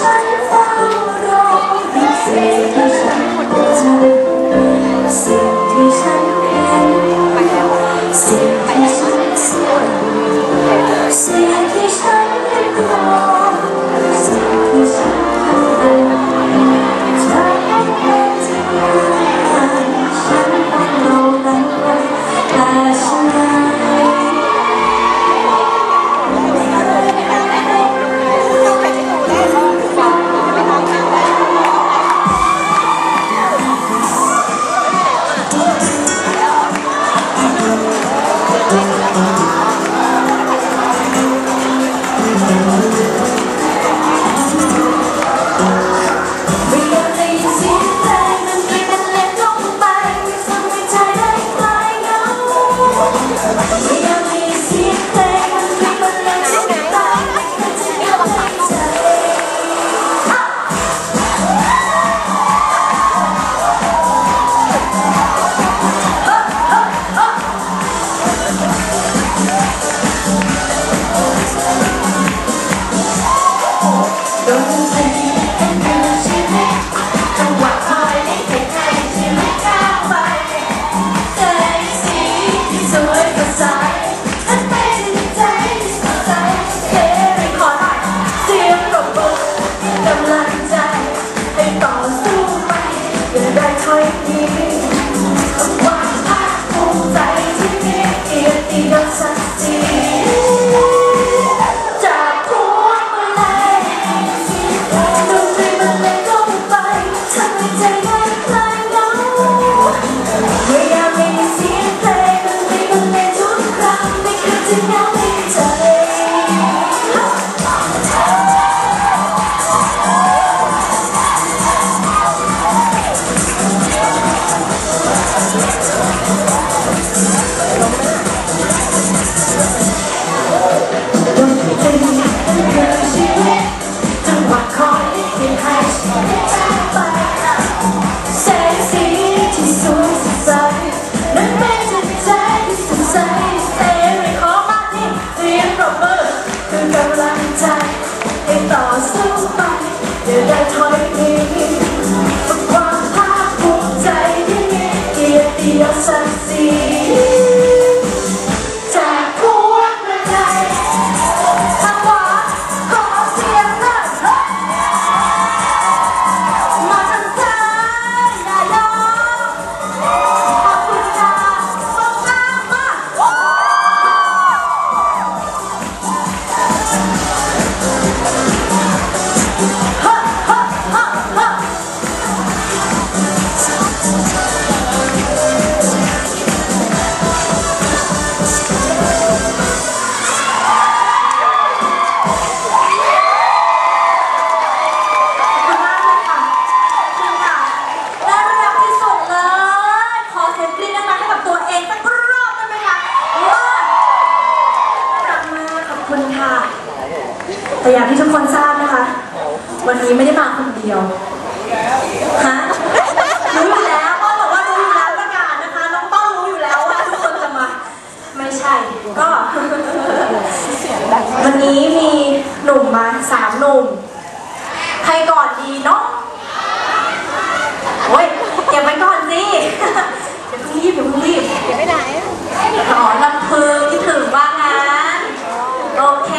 sun. Roses Take my fly. that time แต่อย่างที่ทุกคนทราบนะคะ วันนี้ไม่ได้มาคนเดียวฮะรู้อยู่แล้วป้องบอกว่ารู้อยู่แล้วประกาศนะคะน้องป้องรู้อยู่แล้วว่าทุกคนจะมา ไม่ใช่ ก็ วันนี้มีหนุ่มมาสามหนุ่มใครก่อนดีเนาะโอ้ยเก็บไว้ก่อนสิอย่าเพิ่งรีบอย่าเพิ่งรีบ เดี๋ยวไปไหน อ๋อลำพึงที่ถึงว่างั้น โอเค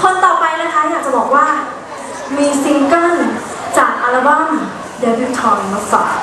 คนต่อไปนะคะอยากจะบอกว่า มีซิงเกิลจากอัลบั้ม เดบิวทอนมาฝาก